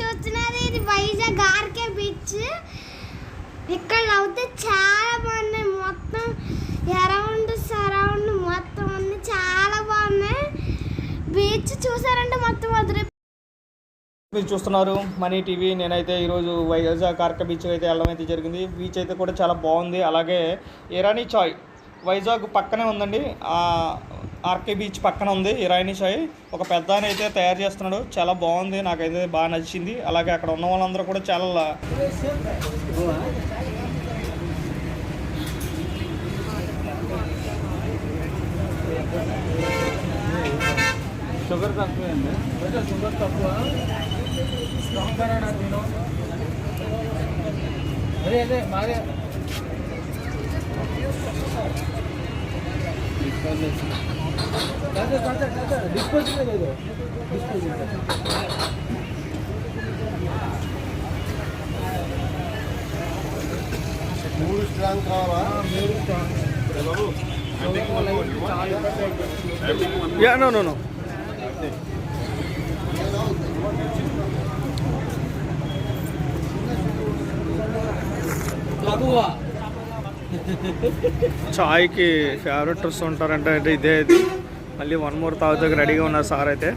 చూస్తున్నారు చూస్తున్నది ఇది వైజాగ్ ఆర్కే బీచ్. ఇక్కడ అవుతే చాలా బాగున్నాయి. మొత్తం అరౌండ్ సరౌండ్ మొత్తం ఉంది చాలా బాగున్నాయి. బీచ్ చూసారంటే మొత్తం వదిలే మీరు చూస్తున్నారు మనీ టీవీ. నేనైతే ఈరోజు వైజాగ్ కార్క బీచ్ అయితే వెళ్ళడం అయితే జరిగింది. బీచ్ అయితే కూడా చాలా బాగుంది. అలాగే ఇరానీ చాయ్ వైజాగ్ పక్కనే ఉందండి. ఆర్కే బీచ్ పక్కన ఉంది ఇరానీ చాయ్. ఒక పెద్ద అయితే తయారు చేస్తున్నాడు. చాలా బాగుంది నాకైతే బాగా నచ్చింది. అలాగే అక్కడ ఉన్న వాళ్ళందరూ కూడా చాలా షుగర్ తక్కువ అండి. షుగర్ తక్కువ స్ట్రాంగ్ కరాడా తిను అదే అదే మాదే డిస్పోజల్ లేదు డిస్పోజల్ మూడు స్ట్రాంగ్ కావాలా మూడు strong yeah no no no తక్కువ చాయ్కి ఫేవరెట్ వస్తుంటారంటే అంటే ఇదే ఇది. మళ్ళీ వన్ మోర్ తాగుతాకి రెడీగా ఉన్నారు సార్ అయితే.